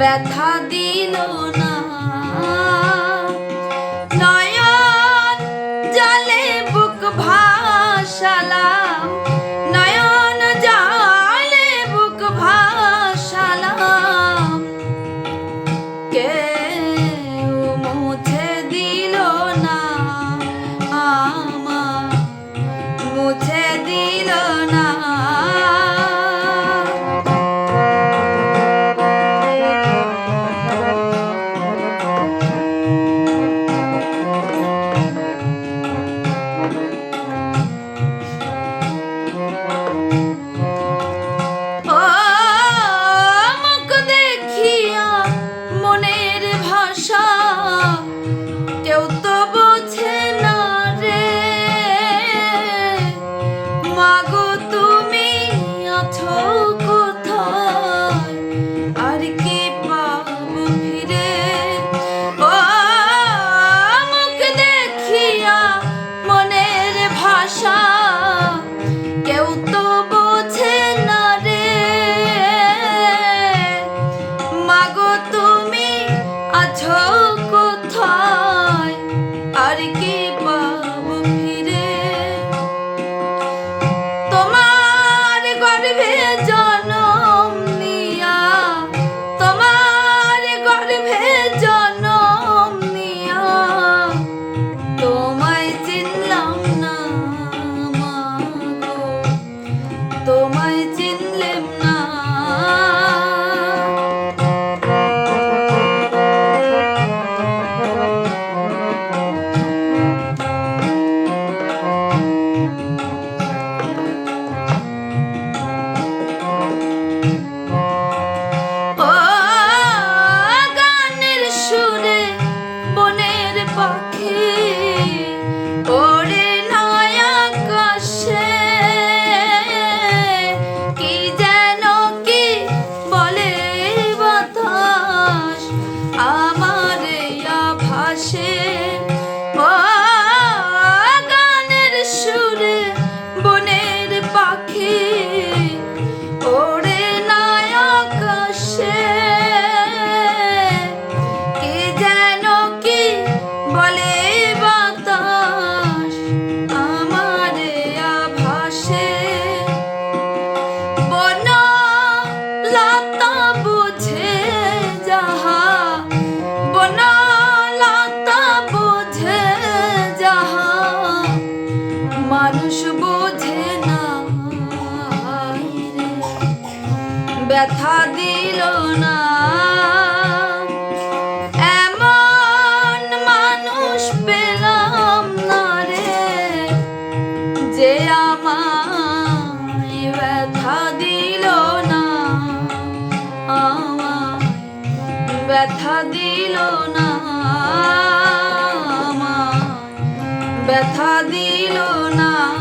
ব্যথা দিল না। নয়ন জলে বুক ভাসালাম কেউ ভাষা। কেউ তো বোঝে না রে। মাগো তুমি আছো কোথায়? আর কি পাখি ওরে নয় আকাশে কি যেন কি বলে বাতাস আমার ভাসে ব্যথা দিল না। এমন মানুষ পেলাম না রে, যে আমায় ব্যথা দিল না। আমায় ব্যথা দিল না। ব্যথা দিল না।